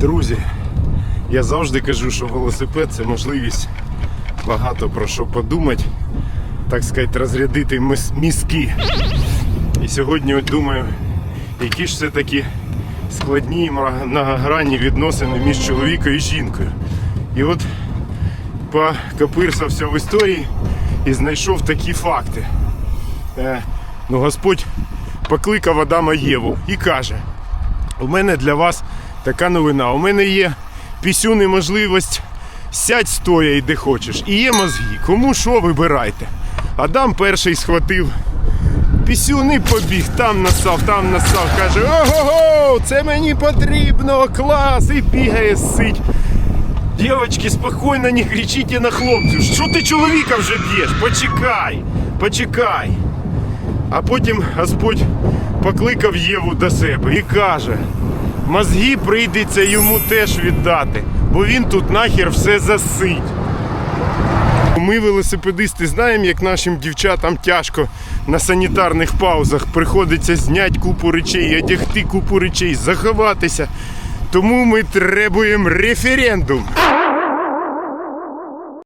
Друзі, я завжди кажу, що велосипед це можливість багато про що подумати, так сказати, розрядити мізки. І сьогодні думаю, які ж все таки складні многогранні відносини між чоловіком і жінкою. І от покопирсався в історії і знайшов такі факти. Е, ну, Господь покликав Адама Єву і каже: у мене для вас така новина. У мене є пісюн і можливість сядь стоя і де хочеш. І є мозги. Кому що вибирайте. Адам перший схватив пісюн і побіг, там насав, там насав. Каже: ого, це мені потрібно, клас! І бігає, сить. Дівочки, спокійно не кричіть на хлопців. Що ти чоловіка вже б'єш? Почекай, почекай. А потім Господь покликав Єву до себе і каже: мозги прийдеться йому теж віддати, бо він тут нахер все засить. Ми, велосипедисти, знаємо, як нашим дівчатам тяжко на санітарних паузах приходиться зняти купу речей, одягти купу речей, заховатися. Тому ми требуємо референдум.